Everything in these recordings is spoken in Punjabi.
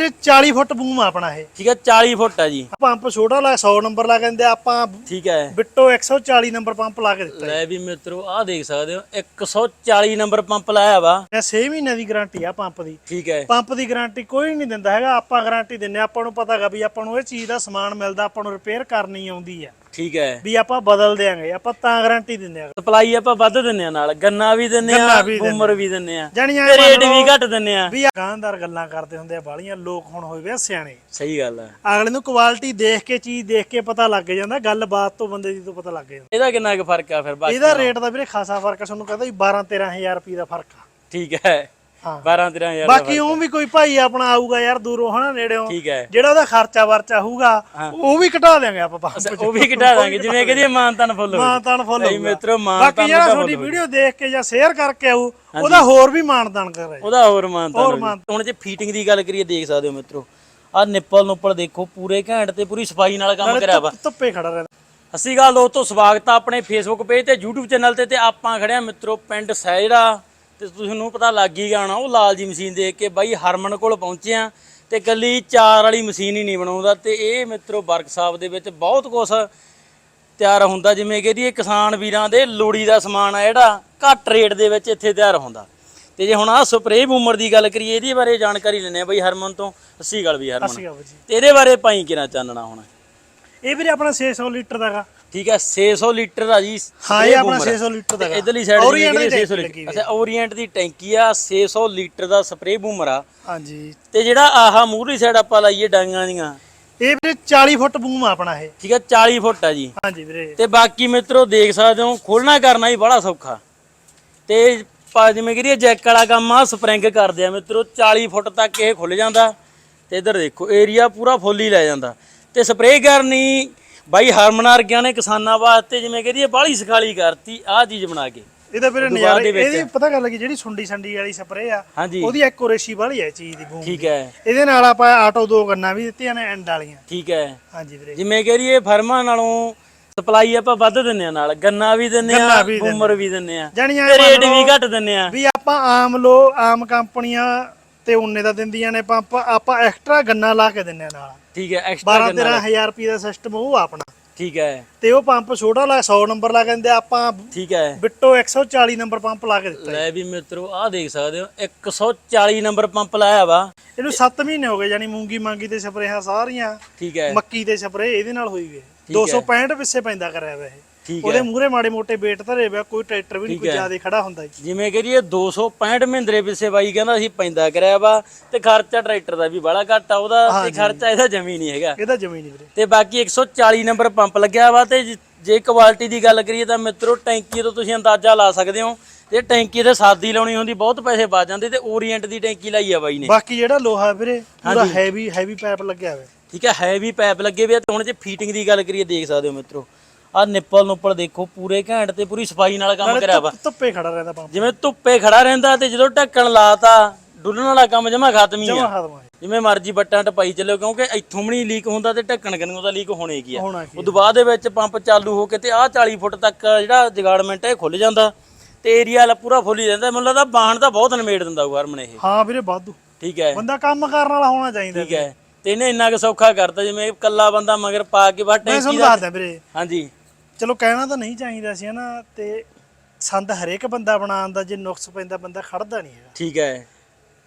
ਇਹ 40 ਫੁੱਟ ਬੂਮ ਆ ਆਪਣਾ ਇਹ। ਠੀਕ ਹੈ 40 ਫੁੱਟ ਆ ਜੀ। ਪੰਪ ਛੋਟਾ ਲਾ 100 ਨੰਬਰ ਲਾ ਕਹਿੰਦੇ ਆਪਾਂ ਠੀਕ ਹੈ। ਬਿੱਟੋ 140 ਨੰਬਰ ਪੰਪ ਲਾ ਕੇ ਦਿੱਤਾ ਲੈ ਵੀ ਮਿੱਤਰੋ ਆਹ ਦੇਖ ਸਕਦੇ ਹੋ 140 ਨੰਬਰ ਪੰਪ ਲਾਇਆ ਵਾ। ਇਹ 6 ਮਹੀਨਿਆਂ ਦੀ ਗਾਰੰਟੀ ਆ ਪੰਪ ਦੀ। ਠੀਕ ਹੈ। ਪੰਪ ਦੀ ਗਾਰੰਟੀ ਕੋਈ ਨਹੀਂ ਦਿੰਦਾ ਹੈਗਾ ਆਪਾਂ ਗਾਰੰਟੀ ਦਿੰਨੇ ਆਪਾਂ ਨੂੰ ਪਤਾ ਹੈਗਾ ਵੀ ਆਪਾਂ ਨੂੰ ਇਹ ਚੀਜ਼ ਦਾ ਸਮਾਨ ਮਿਲਦਾ ਆਪਾਂ ਨੂੰ ਰਿਪੇਅਰ ਕਰਨੀ ਆਉਂਦੀ ਆ ਠੀਕ ਹੈ। ਵੀ ਆਪਾਂ ਬਦਲ ਦੇਾਂਗੇ ਆਪਾਂ ਤਾਂ ਗਾਰੰਟੀ ਦਿੰਨੇ ਆ ਸਪਲਾਈ ਆਪਾਂ ਵੱਧ ਦਿੰਨੇ ਆ ਨਾਲ ਗੰਨਾ ਵੀ ਦਿੰਨੇ ਆ ਬੂਮਰ ਵੀ ਦਿੰਨੇ ਆ ਜਾਣੀਆਂ ਤੇ ਰੇਟ ਵੀ ਘੱਟ ਦਿੰਨੇ ਆ ਵੀ ਗਾਂਧਾਰ ਗੱਲਾਂ ਕਰਦੇ ਹੁੰਦੇ ਆ ਬਾਲੀਆਂ ਲੋਕ ਹੁਣ ਹੋਏ ਵੇ ਆ ਸਿਆਣੇ। ਸਹੀ ਗੱਲ ਹੈ। ਅਗਲੇ ਨੂੰ ਕੁਆਲਿਟੀ ਦੇਖ ਕੇ ਚੀਜ਼ ਦੇਖ ਕੇ ਪਤਾ ਲੱਗ ਜਾਂਦਾ ਗੱਲਬਾਤ ਤੋਂ ਬੰਦੇ ਦੀ ਤੋਂ ਪਤਾ ਲੱਗ ਜਾਂਦਾ। ਇਹਦਾ ਕਿੰਨਾ ਕੁ ਫ਼ਰਕ ਆ ਫਿਰ ਬਾਕੀ ਇਹਦਾ ਰੇਟ ਦਾ ਵੀਰੇ ਖਾਸਾ ਫ਼ਰਕ ਆ ਤੁਹਾਨੂੰ ਕਹਿੰਦਾ ਵੀ 12 13000 ਰੁਪਏ ਦਾ ਫ਼ਰਕ ਆ। ਠੀਕ ਹੈ। ਹਾਂ। 12 13000 ਬਾਕੀ ਉਹ ਵੀ ਕੋਈ ਭਾਈ ਆਪਣਾ ਆਊਗਾ ਯਾਰ ਦੂਰੋਂ ਹਨਾ ਨੇੜਿਓਂ। ਠੀਕ ਹੈ। ਜਿਹੜਾ ਉਹਦਾ ਖਰਚਾ ਵਰਚਾ ਹੋਊਗਾ ਉਹ ਵੀ ਘਟਾ ਦੇਾਂਗੇ ਆਪਾਂ ਪੰਪ ਚ ਉਹ ਵੀ ਘਟਾ ਦਾਂਗੇ ਜਿਵੇਂ ਕਿ ਮਾਨਤਨ ਫੁੱਲ ਮਾਨਤਾਨ ਫੁੱਲ ਨਹੀਂ ਮਿੱਤਰੋ ਬਾਕੀ ਮਾਨਤਨ ਜਿਹੜਾ ਦਾ ਤੁਹਾਡੀ ਵੀਡੀਓ ਦੇਖ ਕੇ ਜਾਂ ਸ਼ੇਅਰ ਕਰਕੇ ਆਊ ਉਹਦਾ ਹੋਰ ਵੀ ਮਾਨਤਾਨ ਕਰੇ ਉਹਦਾ ਹੋਰ ਮਾਨਤਨ। ਹੁਣ ਜੇ ਫੀਟਿੰਗ ਦੀ ਗੱਲ ਕਰੀਏ ਦੇਖ ਸਕਦੇ ਹੋ ਮਿੱਤਰੋ ਆ ਨਿੱਪਲ ਨੁੱਪਲ ਦੇਖੋ ਪੂਰੇ ਘੈਂਟ ਤੇ ਪੂਰੀ ਸਫ਼ਾਈ ਨਾਲ ਕੰਮ ਕਰਿਆ ਵਾ। ਧੁੱਪੇ ਖੜਾ ਰਹਿੰਦਾ। ਅਸੀਂ ਗੱਲ ਦੋਸਤੋ ਸਵਾਗਤ ਆ ਆਪਣੇ ਫੇਸਬੁੱਕ ਪੇਜ ਤੇ YouTube ਚੈਨਲ ਤੇ ਤੇ ਆਪਾਂ ਖੜੇ ਆ ਮਿੱਤਰੋ ਪਿੰਡ ਸਹਿੜਾ ਤੇ ਤੁਹਾਨੂੰ ਪਤਾ ਲੱਗ ਹੀ ਗਿਆ ਹੋਣਾ ਉਹ ਲਾਲ ਜੀ ਮਸ਼ੀਨ ਦੇਖ ਕੇ ਬਾਈ ਹਰਮਨ ਕੋਲ ਪਹੁੰਚੇ ਆ ਤੇ ਕੱਲੀ ਚਾਰ ਵਾਲੀ ਮਸ਼ੀਨ ਹੀ ਨਹੀਂ ਬਣਾਉਂਦਾ ਤੇ ਇਹ ਮਿੱਤਰੋ ਵਰਕਸ਼ਾਪ ਦੇ ਵਿੱਚ ਬਹੁਤ ਕੁਝ ਤਿਆਰ ਹੁੰਦਾ ਜਿਵੇਂ ਕਿ ਇਹ ਕਿਸਾਨ ਵੀਰਾਂ ਦੇ ਲੋੜੀ ਦਾ ਸਮਾਨ ਆ ਜਿਹੜਾ ਘੱਟ ਰੇਟ ਦੇ ਵਿੱਚ ਇੱਥੇ ਤਿਆਰ ਹੁੰਦਾ। ਤੇ ਜੇ ਹੁਣ ਆ ਸਪਰੇਅ ਬੂਮਰ ਦੀ ਗੱਲ ਕਰੀਏ ਇਹਦੇ ਬਾਰੇ ਜਾਣਕਾਰੀ ਲੈਣੇ ਆ ਬਾਈ ਹਰਮਨ ਤੋਂ। ਅੱਸੀ ਗੱਲ ਵੀ ਹਰਮਨ। ਤੇ ਇਹਦੇ ਬਾਰੇ ਪਾਈ ਕਿਨਾ ਚਾਨਣਾ ਹੁਣ? ਇਹ ਵੀਰੇ ਆਪਣਾ 600 ਲੀਟਰ ਦਾਗਾ ਠੀਕ ਹੈ 600 ਲੀਟਰ ਆ ਜੀ ਹਾਂ ਇਹ ਆਪਣਾ 600 ਲੀਟਰ ਦਾਗਾ ਇਧਰਲੀ ਸਾਈਡ ਦੀ ਦੀ 600 ਟੈਂਕੀ ਲੀਟਰ। ਅੱਛਾ ਓਰੀਐਂਟ ਦੀ ਟੈਂਕੀ ਆ 600 ਲੀਟਰ ਦਾ ਸਪਰੇਅ ਬੂਮਰ ਆ। ਹਾਂਜੀ। ਤੇ ਜਿਹੜਾ ਆਹ ਮੂਹਰੀ ਸਾਈਡ ਆਪਾਂ ਲਾਈਏ ਡਾਂਗਾਂ ਦੀਆਂ ਇਹ ਵੀਰੇ 40 ਫੁੱਟ ਬੂਮ ਆਪਣਾ ਇਹ। ਠੀਕ ਹੈ 40 ਫੁੱਟ ਆ ਜੀ। ਹਾਂਜੀ ਵੀਰੇ। ਤੇ ਬਾਕੀ ਮਿੱਤਰੋ ਦੇਖ ਸਕਦੇ ਹੋ ਖੋਲਣਾ ਕਰਨਾ ਹੀ ਬੜਾ ਸੌਖਾ। ਤੇ ਪਾ ਜਿਵੇਂ ਕਿ ਇਹ ਜੈਕ ਵਾਲਾ ਕੰਮ ਆ ਸਪਰਿੰਗ ਕਰਦੇ ਆ ਮਿੱਤਰੋ 40 ਫੁੱਟ ਤੱਕ ਇਹ ਖੁੱਲ ਜਾਂਦਾ। ਤੇ ਇਧਰ ਦੇਖੋ ਏਰੀਆ ਪੂਰਾ ਫੁੱਲ ਹੀ ਲੈ ਜਾਂਦਾ। ਤੇ ਸਪਰੇਅ ਕਰਨੀ ਬਾਈ ਹਰਮਨ ਵਰਗਿਆਂ ਨੇ ਕਿਸਾਨਾਂ ਵਾਸਤੇ ਜਿਵੇਂ ਕਿ ਇਹ ਬਾਹਲੀ ਸਖਾਲੀ ਕਰਤੀ ਆਹ ਚੀਜ਼ ਬਣਾ ਕੇ। ਇਹਦਾ ਬਾਅਦ ਨਜ਼ਾਰੇ। ਇਹਦੀ ਪਤਾ ਗੱਲ ਲੱਗੀ ਜਿਹੜੀ ਸੁੰਡੀ ਸੰਡੀ ਵਾਲੀ ਸਪਰੇਅ ਆ ਹਾਂਜੀ। ਉਹਦੀ ਐਕੂਰੇਸੀ ਵਾਲੀ ਹੈ ਚੀਜ਼ ਦੀ ਬੂਮ ਠੀਕ ਹੈ। ਇਹਦੇ ਨਾਲ ਆਪਾਂ ਆਟੋ ਦੋ ਗੰਨਾਂ ਵੀ ਦਿੱਤੀਆਂ ਨੇ ਐਂਡ ਵਾਲੀਆਂ। ਠੀਕ ਹੈ। ਹਾਂਜੀ ਵੀਰੇ। ਜਿਵੇਂ ਕਿ ਇਹ ਫਰਮਾਂ ਨਾਲੋਂ ਸਪਲਾਈ ਆਪਾਂ ਵੱਧ ਦਿੰਨੇ ਆ ਨਾਲ ਗੰਨਾ ਵੀ ਦਿੰਨੇ ਗੰਨਾ ਆ ਵੀ ਦਿੰਨੇ ਬੂਮਰ ਵੀ ਦਿੰਨੇ ਆ ਜਾਣੀਆਂ ਤੇ ਰੇਟ ਵੀ ਘੱਟ ਦਿੰਨੇ ਆ ਵੀ ਆਪਾਂ ਆਮ ਲੋ ਆਮ ਕੰਪਨੀਆਂ ਤੇ ਉਨੇ ਦਾ ਦਿੰਦੀਆਂ ਨੇ ਪੰਪ ਆਪਾਂ ਐਕਸਟਰਾ ਗੰਨਾ ਲਾ ਕੇ ਦਿੰਨੇ ਆ ਨਾਲ। ਠੀਕ ਹੈ ਐਕਸਟਰਾ 12 13000 ਰੁਪਏ ਦਾ ਸਿਸਟਮ ਉਹ ਆਪਣਾ। ਠੀਕ ਹੈ। ਤੇ ਉਹ ਪੰਪ ਛੋਟਾ ਲਾ 100 ਨੰਬਰ ਲਾ ਕੇ ਦਿੰਦੇ ਆਪਾਂ ਠੀਕ ਹੈ। ਬਿੱਟੋ 140 ਨੰਬਰ ਪੰਪ ਲਾ ਕੇ ਦਿੱਤਾ ਲੈ ਵੀ ਮਿੱਤਰੋ ਆਹ ਦੇਖ ਸਕਦੇ ਹੋ 140 ਨੰਬਰ ਪੰਪ ਲਾਇਆ ਵਾ। ਇਹਨੂੰ 7 ਮਹੀਨੇ ਹੋ ਗਏ ਯਾਨੀ ਮੂੰਗੀ ਮਾਂਗੀ ਤੇ ਸਪਰੇਹਾਂ ਸਾਰੀਆਂ। ਠੀਕ ਹੈ। ਮੱਕੀ ਤੇ ਸਪਰੇ ਇਹਦੇ ਨਾਲ ਹੋਈ ਗਏ। 265 ਪਿੱਛੇ ਪੈਂਦਾ ਕਰਿਆ ਵਾ ਇਹ। ਠੀਕ ਉਹਦੇ ਮੂਹਰੇ ਮਾੜੇ ਮੋਟੇ ਵੇਟ ਧਰੇ ਵਾ ਕੋਈ ਟਰੈਕਟਰ ਵੀ ਨਹੀਂ ਕੋਈ ਜ਼ਿਆਦਾ ਖੜਾ ਹੁੰਦਾ ਜੀ। ਜਿਵੇਂ ਕਿ ਇਹ 265 ਮਹਿੰਦਰੇ ਪਿੱਛੇ ਬਾਈ ਕਹਿੰਦਾ ਅਸੀਂ ਪੈਂਦਾ ਕਰਿਆ ਵਾ ਤੇ ਖਰਚਾ ਟਰੈਕਟਰ ਦਾ ਵੀ ਬੜਾ ਘੱਟ ਆ ਉਹਦਾ ਤੇ ਖਰਚਾ ਇਹਦਾ ਜਮੀ ਨਹੀਂ ਹੈਗਾ। ਇਹਦਾ ਜ਼ਮੀਨ ਨਹੀਂ ਵੀਰੇ। ਤੇ ਬਾਕੀ 140 ਨੰਬਰ ਪੰਪ ਲੱਗਿਆ ਵਾ ਤੇ ਜ- ਜੇ ਕੁਆਲਿਟੀ ਦੀ ਗੱਲ ਕਰੀਏ ਤਾਂ ਮਿੱਤਰੋ ਟੈਂਕੀ ਤੋਂ ਤੁਸੀਂ ਅੰਦਾਜ਼ਾ ਲਾ ਸਕਦੇ ਹੋ ਤੇ ਟੈਂਕੀ ਤੇ ਸਾਦੀ ਲਾਉਣੀ ਹੁੰਦੀ ਬਹੁਤ ਪੈਸੇ ਬਚ ਜਾਂਦੇ ਤੇ ਓਰੀਐਂਟ ਦੀ ਟੈਂਕੀ ਲਾਈ ਆ ਬਾਈ ਨੇ। ਬਾਕੀ ਜਿਹੜਾ ਲੋਹਾ ਵੀਰੇ ਪੂਰਾ ਹੈਵੀ ਹੈਵੀ ਪਾਈਪ ਲੱਗਿਆ ਹੋਇਆ। ਠੀਕ ਹੈ ਹੈਵੀ ਪਾਈਪ ਲੱਗੇ ਹੋਏ ਆ ਤੇ ਹੁਣ ਜੇ ਫੀਟਿੰਗ ਦੀ ਗੱਲ ਕਰੀਏ ਦੇਖ ਸਕਦੇ ਹੋ ਮਿੱਤਰੋ। ਆ ਨਿੱਪਲ ਨੁੱਪਲ ਦੇਖੋ ਪੂਰੇ ਘੈਂਟ ਤੇ ਪੂਰੀ ਸਫ਼ਾਈ ਨਾਲ ਕੰਮ ਕਰਿਆ ਵਾ। ਧੁੱਪ- ਧੁੱਪੇ ਖੜਾ ਰਹਿੰਦਾ ਪੰਪ। ਜਿਵੇਂ ਧੁੱਪੇ ਖੜਾ ਰਹਿੰਦਾ ਤੇ ਜਦੋਂ ਢੱਕਣ ਲਾਤਾ ਡੁੱਲਣ ਵਾਲਾ ਕੰਮ ਜਮਾ ਖਤਮ ਹੀ ਜਮਾ ਆ ਖਤਮ ਆ। ਜਿਵੇਂ ਮਰਜ਼ੀ ਬੱਟਾਂ ਟਪਾਈ ਚੱਲਿਓ ਕਿਉਂਕਿ ਇੱਥੋਂ ਵੀ ਨਹੀਂ ਲੀਕ ਹੁੰਦਾ ਤੇ ਢੱਕਣ ਕਿੰਨੋਂ ਦਾ ਲੀਕ ਹੋਣੇ ਕੀ ਆ। ਹੋਣਾ ਕੀ ਉਦੋਂ ਬਾਅਦ ਦੇ ਵਿੱਚ ਪੰਪ ਚਾਲੂ ਹੋ ਕੇ ਤੇ ਆਹ 40 ਫੁੱਟ ਤੱਕ ਜਿਹੜਾ ਜਗਾੜਮੈਂਟ ਹੈ ਇਹ ਖੁੱਲ ਜਾਂਦਾ। ਤੇ ਏਰੀਆ ਵਾਲਾ ਪੂਰਾ ਫੁੱਲ ਹੀ ਰਹਿੰਦਾ। ਮੈਨੂੰ ਲੱਗਦਾ ਬਾਣ ਤਾਂ ਬਹੁਤ ਨਿਮੇੜ ਦਿੰਦਾ ਉਹ ਹਰਮਨ ਇਹ। ਹਾਂ ਵੀਰੇ ਵਾਧੂ। ਠੀਕ ਹੈ। ਬੰਦਾ ਕੰਮ ਕਰਨ ਵਾਲਾ ਹੋਣਾ ਚਾਹੀਦਾ ਠੀਕ ਹੈ। ਤੇ ਇਹਨੇ ਇੰਨਾ ਕੁ ਸੌਖਾ ਕਰਤਾ ਜਿਵੇਂ ਇਕੱਲਾ ਬੰਦਾ ਮਗਰ ਪਾ ਕੇ ਬਾ ਮੈਂ ਟੈਂਕੀ ਤੁਹਾਨੂੰ ਦਾ ਦੱਸਦਾ ਵੀਰੇ। ਹਾਂਜੀ। ਚਲੋ ਕਹਿਣਾ ਤਾਂ ਨਹੀਂ ਚਾਹੀਦਾ ਸੀ ਹਨਾ ਤੇ ਸੰਦ ਹਰੇਕ ਬੰਦਾ ਬਣਾਉਣ ਦਾ ਜੇ ਨੁਕਸ ਪੈਂਦਾ ਬੰਦਾ ਖੜਦਾ ਨਹੀਂ ਹੈਗਾ। ਠੀਕ ਹੈ।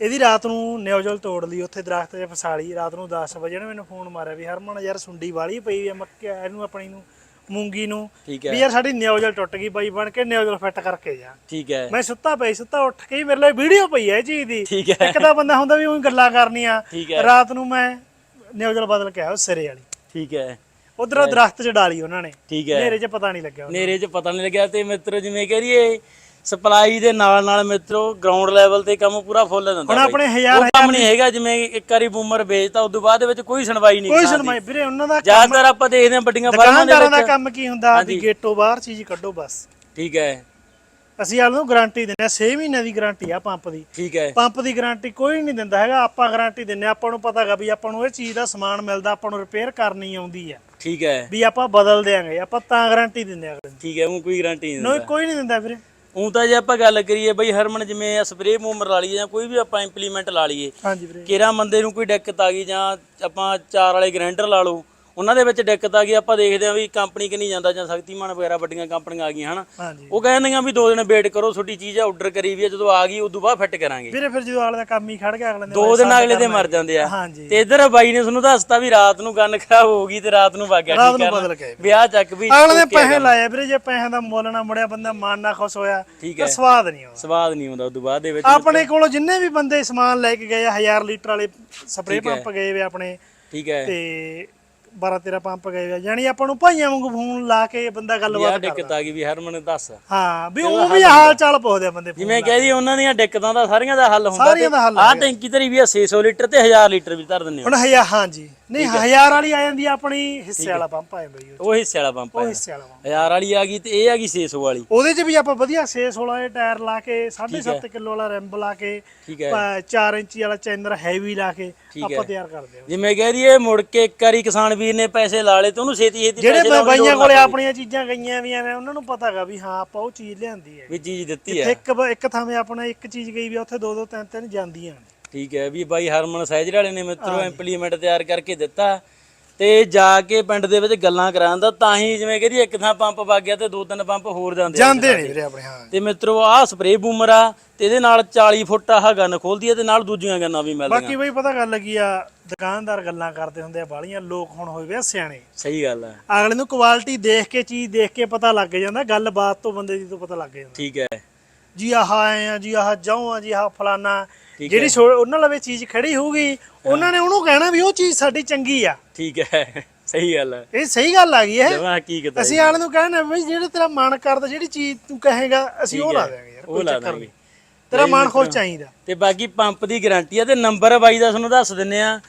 ਇਹਦੀ ਰਾਤ ਨੂੰ ਨਿਊਜ਼ਲ ਤੋੜ ਲਈ ਉੱਥੇ ਦਰਖਤ 'ਚ ਫਸਾਲੀ ਰਾਤ ਨੂੰ 10 ਵਜੇ ਨੇ ਮੈਨੂੰ ਫੋਨ ਮਾਰਿਆ ਵੀ ਹਰਮਨ ਯਾਰ ਸੁੰਡੀ ਵਾਲੀ ਪਈ ਆ ਮੱਕਿਆ ਇਹਨੂੰ ਆਪਣੀ ਨੂੰ ਮੂੰਗੀ ਨੂੰ ਠੀਕ ਵੀ ਹੈ ਯਾਰ ਸਾਡੀ ਨਿਊਜ਼ਲ ਟੁੱਟ ਗਈ ਬਾਈ ਬਣ ਕੇ ਨਿਊਜ਼ਲ ਫਿੱਟ ਕਰਕੇ ਜਾ। ਠੀਕ ਹੈ। ਮੈਂ ਸੁੱਤਾ ਪਈ ਸੁੱਤਾ ਉੱਠ ਕੇ ਹੀ ਮੇਰੇ ਲਈ ਵੀਡੀਓ ਪਈ ਹੈ ਚੀਜ਼ ਦੀ। ਠੀਕ ਹੈ। ਇੱਕ ਤਾਂ ਬੰਦਾ ਹੁੰਦਾ ਵੀ ਉਹ ਗੱਲਾਂ ਕਰਨੀਆਂ। ਰਾਤ ਨੂੰ ਮੈਂ ਨਿਊਜ਼ਲ ਬਦਲ ਕੇ ਆਇਆ ਸਿਰੇ ਵਾਲੀ। ਠੀਕ ਹੈ। ਉਧਰ ਦਰਖਤ 'ਚ ਡਾਲੀ ਉਹਨਾਂ ਨੇ। ਠੀਕ ਹੈ। ਹਨੇਰੇ 'ਚ ਪਤਾ ਨਹੀਂ ਲੱਗਿਆ। ਨੇਰੇ 'ਚ ਪਤਾ ਨਹੀਂ ਲੱਗਿਆ ਤੇ ਮਿੱਤਰੋ ਜਿਵੇਂ ਕਹ ਰਹੀਏ ਸਪਲਾਈ ਦੇ ਨਾਲ ਨਾਲ ਮਿੱਤਰੋ ਗਰਾਊਂਡ ਲੈਵਲ ਤੇ ਕੰਮ ਪੂਰਾ ਫੁੱਲ ਦਿੰਦਾ ਹੁਣ ਬਾਈ। ਆਪਣੇ ਹਜ਼ਾਰ ਉਹ ਕੰਮ ਨਹੀਂ ਹੈਗਾ ਜਿਵੇਂ ਇੱਕ ਵਾਰੀ ਬੂਮਰ ਵੇਚਤਾ ਉਦੋਂ ਬਾਅਦ ਦੇ ਵਿੱਚ ਕੋਈ ਸੁਣਵਾਈ ਨਹੀਂ ਕੋਈ। ਸੁਣਵਾਈ ਵੀਰੇ ਉਹਨਾਂ ਦਾ ਜ਼ਿਆਦਾਤਰ ਆਪਾਂ ਦੇਖਦੇ ਹਾਂ ਵੱਡੀਆਂ ਫਰਮਾਂ ਦੇ ਦੁਕਾਨਦਾਰਾਂ ਦਾ ਵਿੱਚ ਕੰਮ ਕੀ ਹੁੰਦਾ? ਵੀ ਗੇਟੋਂ ਬਾਹਰ ਚੀਜ਼ ਕੱਢੋ ਬਸ। ਠੀਕ ਹੈ। ਅਸੀਂ ਆਲ ਨੂੰ ਗਾਰੰਟੀ ਦਿੰਦੇ ਆ 6 ਮਹੀਨਿਆਂ ਦੀ ਗਾਰੰਟੀ ਆ ਪੰਪ ਦੀ। ਠੀਕ ਹੈ। ਪੰਪ ਦੀ ਗਾਰੰਟੀ ਕੋਈ ਨਹੀਂ ਦਿੰਦਾ ਹੈਗਾ ਆਪਾਂ ਗਾਰੰਟੀ ਦਿੰਨੇ ਆ ਆਪਾਂ ਨੂੰ ਪਤਾ ਹੈਗਾ ਵੀ ਆਪਾਂ ਨੂੰ ਇਹ ਚੀਜ਼ ਦਾ ਸਮਾਨ ਮਿਲਦਾ ਆਪਾਂ ਨੂੰ ਰਿਪੇਅਰ ਕਰਨੀ ਆਉਂਦੀ ਆ ਠੀਕ ਹੈ। ਵੀ ਆਪਾਂ ਬਦਲ ਦੇਾਂਗੇ ਆਪਾਂ ਤਾਂ ਗਾਰੰਟੀ ਦਿੰਦੇ ਆ ਅਗਲੇ ਨੂੰ। ਠੀਕ ਹੈ ਉਹ ਕੋਈ ਗਾਰੰਟੀ ਨਹੀਂ ਨਹੀਂ ਦਿੰਦਾ। ਕੋਈ ਨਹੀਂ ਦਿੰਦਾ ਵੀਰੇ। ਉਂ ਤਾਂ ਜੇ ਆਪਾਂ ਗੱਲ ਕਰੀਏ ਬਈ ਹਰਮਨ ਜਿਵੇਂ ਸਪਰੇਅ ਮੂਮਰ ਲਾ ਲਈਏ ਜਾਂ ਕੋਈ ਵੀ ਆਪਾਂ ਇੰਪਲੀਮੈਂਟ ਲਾ ਲਈਏ। ਹਾਂਜੀ ਵੀਰੇ। ਕੇਰਾ ਬੰਦੇ ਨੂੰ ਕੋਈ ਦਿੱਕਤ ਆ ਗਈ ਜਾਂ ਆਪਾਂ ਚਾਰ ਵਾਲੇ ਗ੍ਰਾਈਂਡਰ ਲਾ ਲਓ ਉਹਨਾਂ ਦੇ ਵਿੱਚ ਦਿੱਕਤ ਆ ਗਈ ਆਪਾਂ ਦੇਖਦੇ ਆ ਵੀ ਕੰਪਨੀ ਕਿ ਨਹੀਂ ਜਾਂਦਾ ਜਾਂ ਸ਼ਕਤੀਮਾਨ ਵਗੈਰਾ ਵੱਡੀਆਂ ਕੰਪਨੀਆਂ ਆ ਗਈਆਂ ਹਨਾ? ਹਾਂਜੀ। ਉਹ ਕਹਿੰਦੀਆਂ ਵੀ ਦੋ ਦਿਨ ਵੇਟ ਕਰੋ ਤੁਹਾਡੀ ਚੀਜ਼ ਆ ਆਰਡਰ ਕਰੀ ਵੀ ਆ ਜਦੋਂ ਆ ਗਈ ਉਦੋਂ ਬਾਅਦ ਫਿੱਟ ਕਰਾਂਗੇ। ਵੀਰੇ ਫਿਰ ਜਦੋਂ ਅਗਲੇ ਦਾ ਕੰਮ ਹੀ ਖੜ ਗਿਆ ਅਗਲੇ ਨੇ ਦੋ ਦਿਨ ਅਗਲੇ ਦੇ ਮਰ ਜਾਂਦੇ ਆ। ਹਾਂਜੀ। ਤੇ ਇਧਰ ਬਾਈ ਨੇ ਤੁਹਾਨੂੰ ਦੱਸਤਾ ਵੀ ਰਾਤ ਨੂੰ ਗੰਨ ਖਰਾਬ ਹੋ ਗਈ ਤੇ ਰਾਤ ਨੂੰ ਵਗ ਗਿਆ ਰਾਤ ਠੀਕ ਨੂੰ ਬਦਲ ਕੇ। ਵਿਆਹ ਚੱਕ ਵੀ ਅਗਲੇ ਨੇ ਪੈਸੇ ਲਾਏ ਵੀਰੇ ਜੇ ਪੈਸਿਆਂ ਦਾ ਮੁੱਲ ਨਾ ਮੁੜਿਆ ਬੰਦਾ ਮਨ ਨਾ ਖੁਸ਼ ਹੋਇਆ ਠੀਕ ਹੈ। ਸਵਾਦ ਨਹੀਂ ਆਉਂਦਾ। ਸਵਾਦ ਨਹੀਂ ਆਉਂਦਾ ਉਦੋਂ ਬਾਅਦ ਦੇ ਵਿੱਚ ਆਪਣੇ ਕੋਲੋਂ ਜਿੰਨੇ ਵੀ ਬੰਦੇ ਸਮਾਨ ਲੈ ਕੇ ਗਏ ਆ 1000 ਲੀਟਰ ਵਾਲੇ ਸਪਰੇਅ ਪੰਪ ਗਏ ਵੇ ਆਪਣੇ ਠੀਕ ਹੈ। ਤੇ 12 13 ਪੰਪ ਗਏ ਵੇ ਯਾਨੀ ਆਪਾਂ ਨੂੰ ਭਾਈਆਂ ਵਾਂਗੂ ਫੋਨ ਲਾ ਕੇ ਬੰਦਾ ਵਿਆਹ ਗੱਲਬਾਤ ਦਿੱਕਤ ਆ ਗਈ ਵੀ ਹਰਮਨ ਦੱਸ। ਹਾਂ ਵੀ ਉਹ ਵੀ ਹਾਲ ਚਾਲ ਪੁੱਛਦੇ ਆ ਬੰਦੇ phone ਜਿਵੇਂ ਕਹਿ ਦਈ ਉਹਨਾਂ ਦੀਆਂ ਦਿੱਕਤਾਂ ਦਾ ਸਾਰੀਆਂ ਦਾ ਹੱਲ ਹੁੰਦਾ ਸਾਰੀਆਂ ਦਾ ਹੱਲ ਆਹ ਟੈਂਕੀ ਧਰੀ ਵੀ ਆ 600 ਲੀਟਰ ਤੇ 1000 ਲੀਟਰ ਵੀ ਧਰ ਦਿੰਦੇ ਹੋ ਹੁਣ ਹਜ਼ਾਰ ਹਾਂਜੀ। ਨਹੀਂ ਹਜ਼ਾਰ ਵਾਲੀ ਆ ਜਾਂਦੀ ਆ ਆਪਣੀ ਹਿੱਸੇ ਵਾਲਾ ਪੰਪ ਆ ਜਾਂਦਾ ਜੀ ਉਹ। ਉਹ ਹਿੱਸੇ ਵਾਲਾ ਪੰਪ ਉਹ ਹਿੱਸੇ ਵਾਲਾ ਪੰਪ। 1000 ਵਾਲੀ ਆ ਗਈ ਤੇ ਇਹ ਆ ਗਈ 600 ਵਾਲੀ। ਉਹਦੇ 'ਚ ਵੀ ਆਪਾਂ ਵਧੀਆ 616 ਦੇ ਟਾਇਰ ਲਾ ਕੇ 7.5 ਕਿਲੋ ਵਾਲਾ ਰਿੰਬ ਲਾ ਕੇ ਠੀਕ ਹੈ। 4 ਇੰਚੀ ਵਾਲਾ ਚੈਨਰ ਹੈਵੀ ਲਾ ਕੇ ਠੀਕ ਆਪਾਂ ਤਿਆਰ ਕਰਦੇ ਹਾਂ। ਜਿਵੇਂ ਕਹਿ ਦਈਏ ਮੁੜ ਕੇ ਇੱਕ ਵਾਰੀ ਕਿਸਾਨ ਵੀਰ ਨੇ ਪੈਸੇ ਲਾ ਲਏ ਤੇ ਉਹਨੂੰ ਛੇਤੀ ਛੇਤੀ ਜਿਹੜੇ ਪੈਸੇ ਲਾਉਣ ਦੀ ਬਾਈਆਂ ਕੋਲੇ ਪਵੇ। ਆਪਣੀਆਂ ਚੀਜ਼ਾਂ ਗਈਆਂ ਵੀ ਐਵੇਂ ਉਹਨਾਂ ਨੂੰ ਪਤਾ ਹੈਗਾ ਵੀ ਹਾਂ ਆਪਾਂ ਉਹ ਚੀਜ਼ ਲਿਆਂਦੀ ਹੈ ਵੀ ਚੀਜ਼ ਦਿੱਤੀ ਹੈ। ਇੱਕ ਇੱਕ ਥਾਵੇਂ ਆਪਣਾ ਇੱਕ ਚੀਜ਼ ਗਈ ਵੀ ਉੱਥੇ ਦੋ ਦੋ ਤਿੰਨ ਤਿੰਨ ਜਾਂਦੀਆਂ ਨੇ। ਠੀਕ ਹੈ ਵੀ ਬਾਈ ਹਰਮਨ ਸਹਿਜ ਵਾਲੇ ਨੇ ਮਿੱਤਰੋ ਇੰਪਲੀਮੈਂਟ ਤਿਆਰ ਕਰਕੇ ਦਿੱਤਾ ਤੇ ਜਾ ਕੇ ਪਿੰਡ ਦੇ ਵਿੱਚ ਗੱਲਾਂ ਕਰਾਉਂਦਾ ਤਾਂ ਹੀ ਜਿਵੇਂ ਕਹਿੰਦੀ ਇੱਕ ਥਾਂ ਪੰਪ ਵਗ ਗਿਆ ਤੇ ਦੋ ਤਿੰਨ ਪੰਪ ਹੋਰ ਜਾਂਦੇ ਆ। ਜਾਂਦੇ ਨੇ ਵੀਰੇ ਆਪਣੇ ਹਾਂ। ਤੇ ਮਿੱਤਰੋ ਆਹ ਸਪਰੇਅ ਬੂਮਰ ਆ ਤੇ ਇਹਦੇ ਨਾਲ 40 ਫੁੱਟ ਆਹ ਗੰਨ ਖੋਲਦੀ ਹੈ ਤੇ ਨਾਲ ਦੂਜੀਆਂ ਗੰਨਾਂ ਵੀ ਮਿਲਦੀਆਂ। ਬਾਕੀ ਬਈ ਪਤਾ ਗੱਲ ਲੱਗੀ ਆ ਦੁਕਾਨਦਾਰ ਗੱਲਾਂ ਕਰਦੇ ਹੁੰਦੇ ਆ ਬਾਲੀਆਂ ਲੋਕ ਹੁਣ ਹੋਏ ਵੇ ਆ ਸਿਆਣੇ। ਸਹੀ ਗੱਲ ਹੈ ਅਗਲੇ ਨੂੰ ਕੁਆਲਿਟੀ ਦੇਖ ਕੇ ਚੀਜ਼ ਦੇਖ ਕੇ ਪਤਾ ਲੱਗ ਜਾਂਦਾ ਗੱਲਬਾਤ ਤੋਂ ਬੰਦੇ ਦੀ ਤੋਂ ਪਤਾ ਲੱਗ ਜਾਂਦਾ। ਠੀਕ ਹੈ। ਜੀ ਆਹ ਆਏ ਆ ਜੀ ਆਹ ਜਾਉ ਆ ਜੀ ਆਹ ਫਲਾਨਾ ਜਿਹੜੀ ਛੋ- ਉਹਨਾਂ ਲਵੇ ਚੀਜ਼ ਖੜੀ ਹੋਊਗੀ ਉਹਨਾਂ ਨੇ ਉਹਨੂੰ ਕਹਿਣਾ ਵੀ ਉਹ ਚੀਜ਼ ਸਾਡੀ ਚੰਗੀ ਆ। ਠੀਕ ਹੈ ਸਹੀ ਗੱਲ ਹੈ। ਇਹ ਸਹੀ ਗੱਲ ਆ ਗਈ ਇਹ। ਜਮਾ ਹਕੀਕਤ ਹੈ ਅਸੀਂ ਆਲੇ ਨੂੰ ਕਹਿਣਾ ਵੀ ਜਿਹੜੇ ਤੇਰਾ ਮਨ ਕਰਦਾ ਜਿਹੜੀ ਚੀਜ਼ ਤੂੰ ਕਹੇਗਾ ਅਸੀਂ ਉਹ ਲਾ ਦੇਵਾਂਗੇ ਯਾਰ ਉਹ ਕੋਈ ਲਾ ਚੱਕਰ ਦਾਂਗੇ ਨਹੀਂ। ਤੇਰਾ ਮਨ ਖੁਸ਼ ਚਾਹੀਦਾ। ਤੇ ਬਾਕੀ ਪੰਪ ਦੀ ਗਾਰੰਟੀ ਆ ਤੇ ਨੰਬਰ ਬਾਈ ਦਾ ਤੁਹਾਨੂੰ ਦੱਸ ਦਿੰਨੇ ਆ।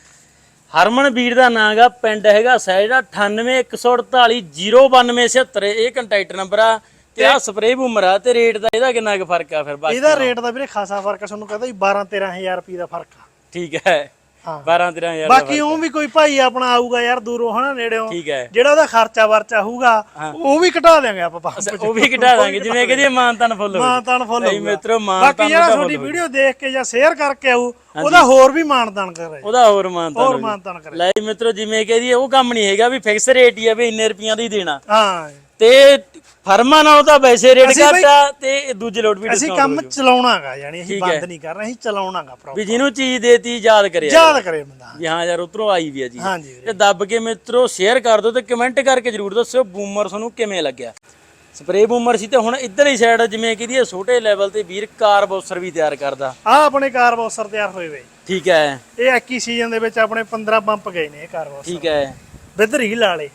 ਹਰਮਨ ਵੀਰ ਦਾ ਨਾਂ ਗਾ ਪਿੰਡ ਹੈਗਾ ਸਹਿਜਾ 9814809276 ਇਹ ਕੰਟੈਕਟ ਨੰਬਰ ਆ। ਤੇ ਆ ਸਪਰੇਅ ਬੂਮਰ ਆ ਤੇ ਰੇਟ ਦਾ ਇਹਦਾ ਕਿੰਨਾ ਕੁ ਫ਼ਰਕ ਆ ਫਿਰ ਬਾਕੀ ਇਹਦਾ ਰੇਟ ਦਾ ਵੀਰੇ ਖਾਸਾ ਫ਼ਰਕ ਆ ਤੁਹਾਨੂੰ ਕਹਿੰਦਾ ਵੀ 12 13000 ਰੁਪਏ ਦਾ ਫ਼ਰਕ ਆ। ਠੀਕ ਹੈ। ਹਾਂ। 12 13000 ਬਾਕੀ ਉਹ ਵੀ ਕੋਈ ਭਾਈ ਆਪਣਾ ਆਊਗਾ ਯਾਰ ਦੂਰੋਂ ਹਨਾ ਨੇੜਿਓਂ। ਠੀਕ ਹੈ। ਜਿਹੜਾ ਉਹਦਾ ਖਰਚਾ ਵਰਚਾ ਹੋਊਗਾ ਉਹ ਵੀ ਘਟਾ ਦੇਾਂਗੇ ਆਪਾਂ ਉਹ ਵੀ ਘਟਾ ਦਾਂਗੇ ਜਿਵੇਂ ਕਹਦੀ ਮਾਨਤਨ ਫੁੱਲ ਮਾਨ ਤਾਨ ਫੁੱਲ ਨਹੀਂ ਮਿੱਤਰੋ ਬਾਕੀ ਮਾਨਤਨ ਜਿਹੜਾ ਤੁਹਾਡੀ ਵੀਡੀਓ ਦੇਖ ਕੇ ਜਾਂ ਸ਼ੇਅਰ ਕਰਕੇ ਆਊ ਉਹਦਾ ਹੋਰ ਵੀ ਮਾਨਦਾਨ ਕਰੇ ਉਹਦਾ ਹੋਰ ਮਾਨਤਨ ਹੋਰ ਮਾਨਦਾਨ ਕਰੇ। ਲੈ ਮਿੱਤਰੋ ਜਿਵੇਂ ਕਹਦੀ ਉਹ ਕੰਮ ਨਹੀਂ ਹੈਗਾ ਵੀ ਫਿਕਸ ਰੇਟ ਹੀ ਆ ਵੀ ਇੰਨੇ ਰੁਪਈਆਂ ਦਾ ਦੇਣਾ। ਹਾਂ। ਤੇ ਫਰਮਾਂ ਨਾਲੋਂ ਤਾਂ ਵੈਸੇ ਰੇਟ ਘੱਟ ਆ ਤੇ ਦੂਜੇ ਲੋਟ ਵੀ ਅਸੀਂ discount ਕੰਮ ਹੋ ਜਾਊ। ਚਲਾਉਣਾਗਾ ਯਾਨੀ ਅਸੀਂ ਠੀਕ ਹੈ। ਬੰਦ ਨਹੀਂ ਕਰ ਰਹੇ ਅਸੀਂ ਚਲਾਉਣਾਗਾ ਪ੍ਰੋਪਰ ਵੀ ਜਿਹਨੂੰ ਚੀਜ਼ ਦੇਤੀ ਯਾਦ ਕਰਿਆ ਯਾਦ ਕਰੇ। ਬੰਦਾ ਵੀ ਹਾਂ ਯਾਰ ਉਧਰੋਂ ਆਈ ਵੀ ਆ ਜੀ ਹਾਂਜੀ ਵੀਰੇ। ਤੇ ਦੱਬ ਕੇ ਮਿੱਤਰੋ ਸ਼ੇਅਰ ਕਰ ਦਿਓ ਤੇ ਕਮੈਂਟ ਕਰਕੇ ਜਰੂਰ ਦੱਸਿਓ ਬੂਮਰ ਤੁਹਾਨੂੰ ਕਿਵੇਂ ਲੱਗਿਆ। ਸਪਰੇ ਬੂਮਰ ਸੀ ਤੇ ਹੁਣ ਇੱਧਰ ਹੀ ਸਾਈਡ ਜਿਵੇਂ ਕਿ ਦੀ ਛੋਟੇ ਲੈਵਲ ਤੇ ਵੀਰ ਕਾਰਬੋਸਰ ਵੀ ਤਿਆਰ ਕਰਦਾ। ਆ ਆਪਣੇ ਕਾਰਬੋਸਰ ਤਿਆਰ ਹੋਏ ਵੇ। ਠੀਕ ਹੈ। ਇਹ 21 ਸੀਜ਼ਨ ਦੇ ਵਿੱਚ ਆਪਣੇ 15 ਪੰਪ ਗਏ ਨੇ ਇਹ ਕਾਰਬੋਸਰ ਠੀਕ ਹੈ। ਵਿਦ ਰੀਲ ਵਾਲੇ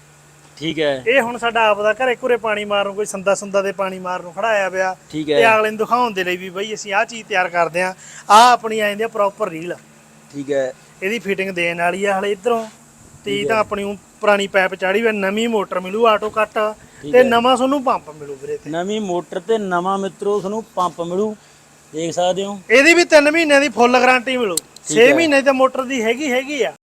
ਠੀਕ ਹੈ। ਇਹ ਹੁਣ ਸਾਡਾ ਆਪਦਾ ਘਰੇ ਘੁਰੇ ਪਾਣੀ ਮਾਰਨ ਨੂੰ ਕੋਈ ਸੰਦਾ ਸੰਦਾ ਦੇ ਪਾਣੀ ਮਾਰਨ ਨੂੰ ਖੜਾਇਆ ਪਿਆ। ਠੀਕ ਤੇ ਹੈ ਅਗਲੇ ਨੂੰ ਦਿਖਾਉਣ ਦੇ ਲਈ ਵੀ ਬਈ ਅਸੀਂ ਆਹ ਚੀਜ਼ ਤਿਆਰ ਕਰਦੇ ਆ ਆ ਆਪਣੀ ਆ ਜਾਂਦੀ ਆ ਪ੍ਰੋਪਰ ਰੀਲ ਠੀਕ ਹੈ। ਇਹਦੀ ਫਿਟਿੰਗ ਦੇਣ ਵਾਲੀ ਆ ਹਲੇ ਇਧਰੋਂ। ਤੇ ਇਹ ਤਾਂ ਆਪਣੀ ਊਂ ਪੁਰਾਣੀ ਪਾਈਪ ਚਾੜੀ ਵੀ ਨਵੀਂ ਮੋਟਰ ਮਿਲੂ ਆਟੋ ਕੱਟ ਤੇ ਨਵਾਂ ਤੁਹਾਨੂੰ ਪੰਪ ਮਿਲੂ ਵੀਰੇ ਤੇ ਨਵੀਂ ਮੋਟਰ ਤੇ ਨਵਾਂ ਮਿੱਤਰੋ ਤੁਹਾਨੂੰ ਪੰਪ ਮਿਲੂ। ਦੇਖ ਸਕਦੇ ਹੋ। ਇਹਦੀ ਵੀ 3 ਮਹੀਨਿਆਂ ਦੀ ਫੁੱਲ ਗਾਰੰਟੀ ਮਿਲੂ। 6 ਮਹੀਨੇ ਤੇ ਮੋਟਰ ਦੀ ਹੈਗੀ ਹੈਗੀ ਆ।